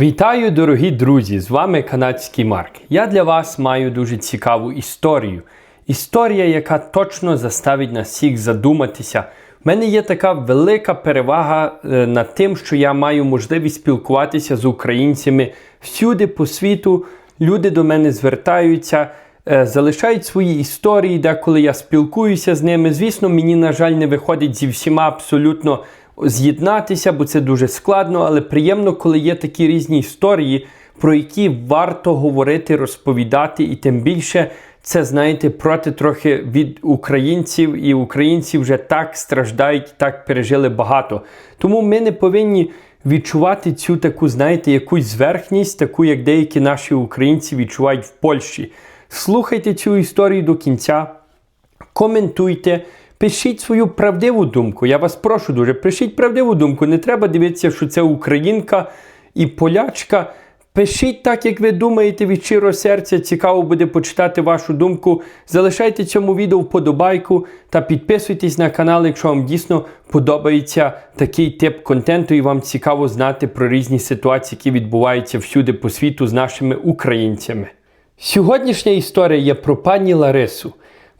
Вітаю, дорогі друзі! З вами канадський Марк. Я для вас маю дуже цікаву історію. Історія, яка точно заставить нас всіх задуматися. У мене є така велика перевага е, над тим, що я маю можливість спілкуватися з українцями всюди по світу. Люди до мене звертаються, е, залишають свої історії, деколи я спілкуюся з ними. Звісно, мені, на жаль, не виходить зі всіма абсолютно з'єднатися, бо це дуже складно, але приємно, коли є такі різні історії, про які варто говорити, розповідати, і тим більше це, знаєте, проти трохи від українців, і українці вже так страждають, так пережили багато. Тому ми не повинні відчувати цю таку, знаєте, якусь зверхність, таку, як деякі наші українці відчувають в Польщі. Слухайте цю історію до кінця, коментуйте. Пишіть свою правдиву думку. Я вас прошу дуже, пишіть правдиву думку. Не треба дивитися, що це українка і полячка. Пишіть так, як ви думаєте від щирого серця. Цікаво буде почитати вашу думку. Залишайте цьому відео вподобайку та підписуйтесь на канал, якщо вам дійсно подобається такий тип контенту і вам цікаво знати про різні ситуації, які відбуваються всюди по світу з нашими українцями. Сьогоднішня історія є про пані Ларису.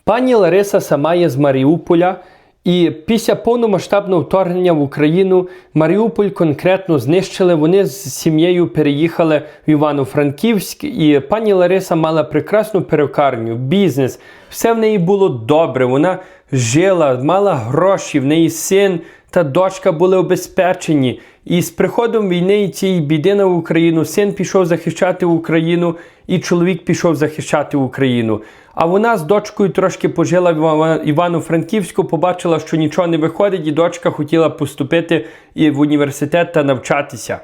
Пані Лариса сама є з Маріуполя, і після повномасштабного вторгнення в Україну Маріуполь конкретно знищили. Вони з сім'єю переїхали в Івано-Франківськ, і пані Лариса мала прекрасну перукарню, бізнес. Все в неї було добре. Вона жила, мала гроші, в неї син та дочка були обезпечені. І з приходом війни цієї біди на Україну син пішов захищати Україну, і чоловік пішов захищати Україну. А вона з дочкою трошки пожила в Івано-Франківську, побачила, що нічого не виходить, і дочка хотіла поступити в університет та навчатися.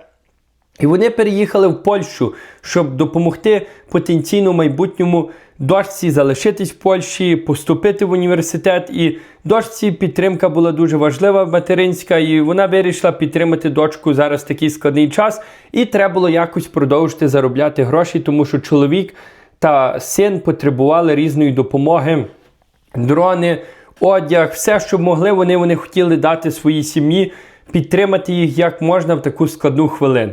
І вони переїхали в Польщу, щоб допомогти потенційно майбутньому дочці залишитись в Польщі, поступити в університет. І дочці підтримка була дуже важлива материнська, і вона вирішила підтримати дочку зараз такий складний час. І треба було якось продовжити заробляти гроші, тому що чоловік та син потребували різної допомоги, дрони, одяг, все, що могли, вони, вони хотіли дати своїй сім'ї, підтримати їх як можна в таку складну хвилину.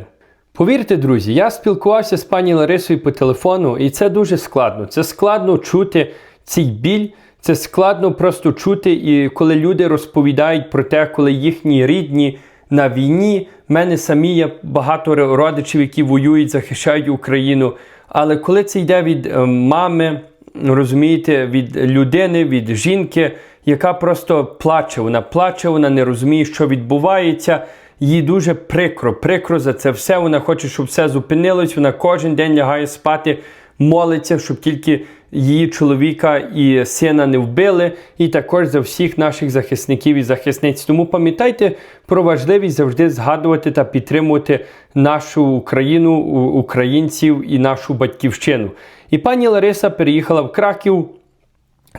Повірте, друзі, я спілкувався з пані Ларисою по телефону, і це дуже складно. Це складно чути цей біль, це складно просто чути, і коли люди розповідають про те, коли їхні рідні на війні. В мене самі є багато родичів, які воюють, захищають Україну. Але коли це йде від е, мами, розумієте, від людини, від жінки, яка просто плаче, вона плаче, вона не розуміє, що відбувається. Їй дуже прикро, прикро за це все. Вона хоче, щоб все зупинилось. Вона кожен день лягає спати, молиться, щоб тільки її чоловіка і сина не вбили, і також за всіх наших захисників і захисниць. Тому пам'ятайте про важливість завжди згадувати та підтримувати нашу Україну, українців і нашу батьківщину. І пані Лариса переїхала в Краків,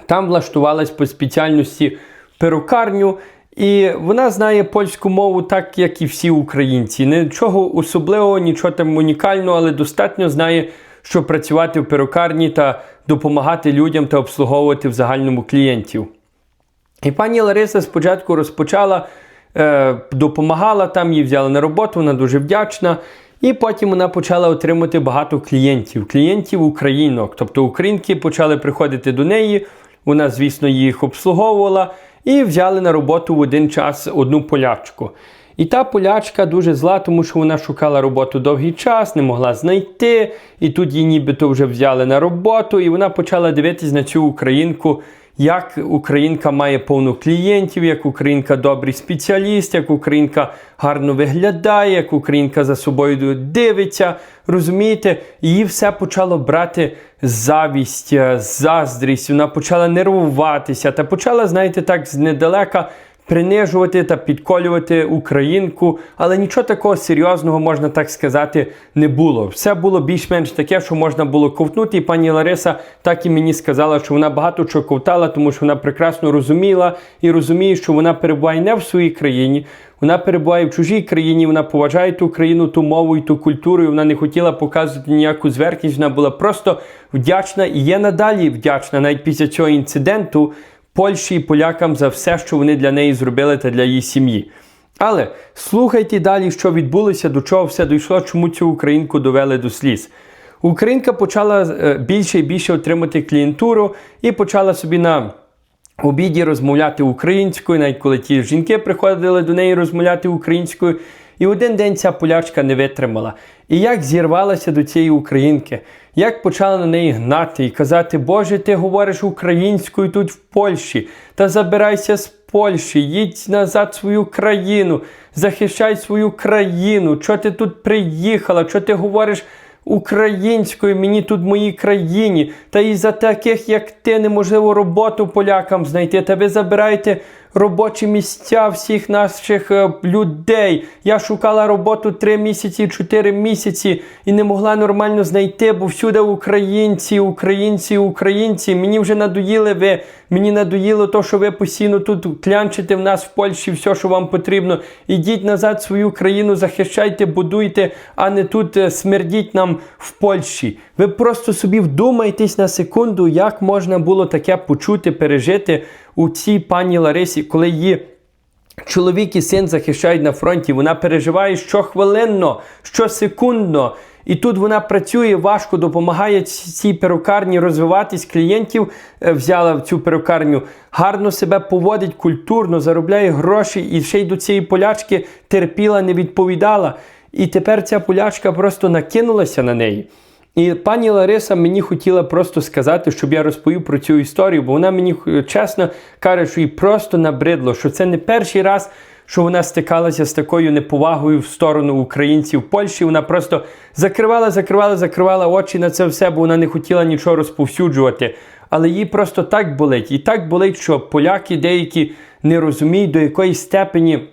там влаштувалась по спеціальності перукарню. І вона знає польську мову так, як і всі українці. Нічого особливого, нічого там унікального, але достатньо знає щоб працювати в перукарні та допомагати людям та обслуговувати в загальному клієнтів. І пані Лариса спочатку розпочала, е, допомагала там, її взяли на роботу, вона дуже вдячна. І потім вона почала отримати багато клієнтів, клієнтів українок. Тобто українки почали приходити до неї, вона, звісно, їх обслуговувала і взяли на роботу в один час одну полячку. І та полячка дуже зла, тому що вона шукала роботу довгий час, не могла знайти. І тут її нібито вже взяли на роботу, і вона почала дивитись на цю українку, як українка має повну клієнтів, як українка добрий спеціаліст, як українка гарно виглядає, як українка за собою дивиться. Розумієте, її все почало брати завість, заздрість, вона почала нервуватися та почала, знаєте, так знедалека принижувати та підколювати українку, але нічого такого серйозного, можна так сказати, не було. Все було більш-менш таке, що можна було ковтнути. І пані Лариса так і мені сказала, що вона багато чого ковтала, тому що вона прекрасно розуміла і розуміє, що вона перебуває не в своїй країні. Вона перебуває в чужій країні, вона поважає ту країну, ту мову і ту культуру. і Вона не хотіла показувати ніяку зверхність. Вона була просто вдячна і є надалі вдячна навіть після цього інциденту. Польщі і полякам за все, що вони для неї зробили та для її сім'ї. Але слухайте далі, що відбулося, до чого все дійшло, чому цю українку довели до сліз. Українка почала е, більше і більше отримати клієнтуру і почала собі на обіді розмовляти українською, навіть коли ті жінки приходили до неї розмовляти українською. І один день ця полячка не витримала. І як зірвалася до цієї українки, як почала на неї гнати і казати, Боже, ти говориш українською тут в Польщі, та забирайся з Польщі, їдь назад свою країну, захищай свою країну. Чого ти тут приїхала? Чого ти говориш українською мені тут в моїй країні? Та і за таких, як ти, неможливо роботу полякам знайти. Та ви забираєте робочі місця всіх наших е, людей. Я шукала роботу 3 місяці, 4 місяці і не могла нормально знайти, бо всюди українці, українці, українці. Мені вже надоїли ви. Мені надоїло то, що ви постійно тут клянчите в нас в Польщі все, що вам потрібно. Ідіть назад свою країну, захищайте, будуйте, а не тут е, смердіть нам в Польщі. Ви просто собі вдумайтесь на секунду, як можна було таке почути, пережити у цій пані Ларисі, коли її. Чоловік і син захищають на фронті, вона переживає щохвилинно, щосекундно. І тут вона працює важко, допомагає цій перукарні розвиватись. Клієнтів е, взяла в цю перукарню, гарно себе поводить культурно, заробляє гроші і ще й до цієї полячки терпіла, не відповідала. І тепер ця полячка просто накинулася на неї. І пані Лариса мені хотіла просто сказати, щоб я розповів про цю історію, бо вона мені е, чесно каже, що їй просто набридло, що це не перший раз, що вона стикалася з такою неповагою в сторону українців в Польщі. Вона просто закривала, закривала, закривала очі на це все, бо вона не хотіла нічого розповсюджувати. Але їй просто так болить. І так болить, що поляки деякі не розуміють, до якої степені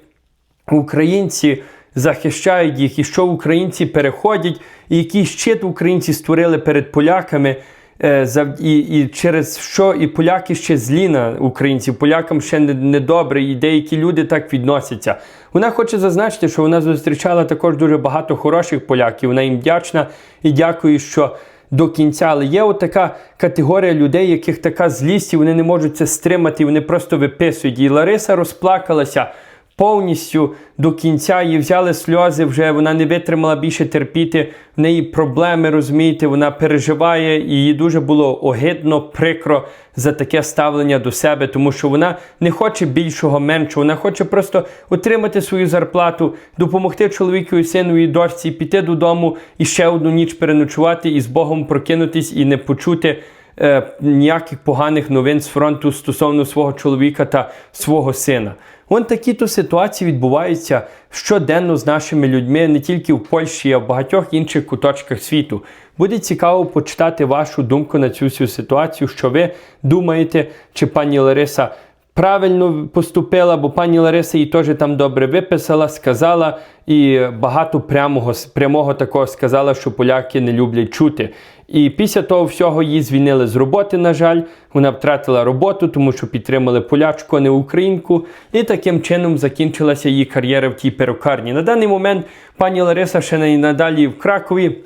українці захищають їх, і що українці переходять, і який щит українці створили перед поляками. е, І, і через що і поляки ще злі на українців, полякам ще не- недобре, і деякі люди так відносяться. Вона хоче зазначити, що вона зустрічала також дуже багато хороших поляків. Вона їм вдячна і дякую, що до кінця. Але є от така категорія людей, яких така злість, і вони не можуть це стримати, вони просто виписують. І Лариса розплакалася повністю до кінця її взяли сльози, вже вона не витримала більше терпіти. В неї проблеми, розумієте, вона переживає, і їй дуже було огидно, прикро за таке ставлення до себе, тому що вона не хоче більшого, меншого. Вона хоче просто отримати свою зарплату, допомогти чоловіку сину і дочці, піти додому і ще одну ніч переночувати і з Богом прокинутись і не почути. Е, Ніяких поганих новин з фронту стосовно свого чоловіка та свого сина. Вон такі то ситуації відбуваються щоденно з нашими людьми не тільки в Польщі, а в багатьох інших куточках світу. Буде цікаво почитати вашу думку на цю всю ситуацію, що ви думаєте, чи пані Лариса правильно поступила, бо пані Лариса її теж там добре виписала, сказала і багато прямого, прямого такого сказала, що поляки не люблять чути. І після того всього її звільнили з роботи, на жаль, вона втратила роботу, тому що підтримали полячку, а не українку. І таким чином закінчилася її кар'єра в тій перукарні. На даний момент пані Лариса ще не надалі в Кракові.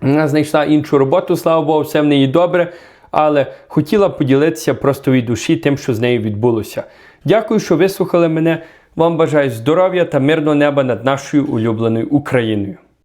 Вона знайшла іншу роботу, слава Богу, все в неї добре, але хотіла поділитися просто від душі тим, що з нею відбулося. Дякую, що вислухали мене. Вам бажаю здоров'я та мирного неба над нашою улюбленою Україною.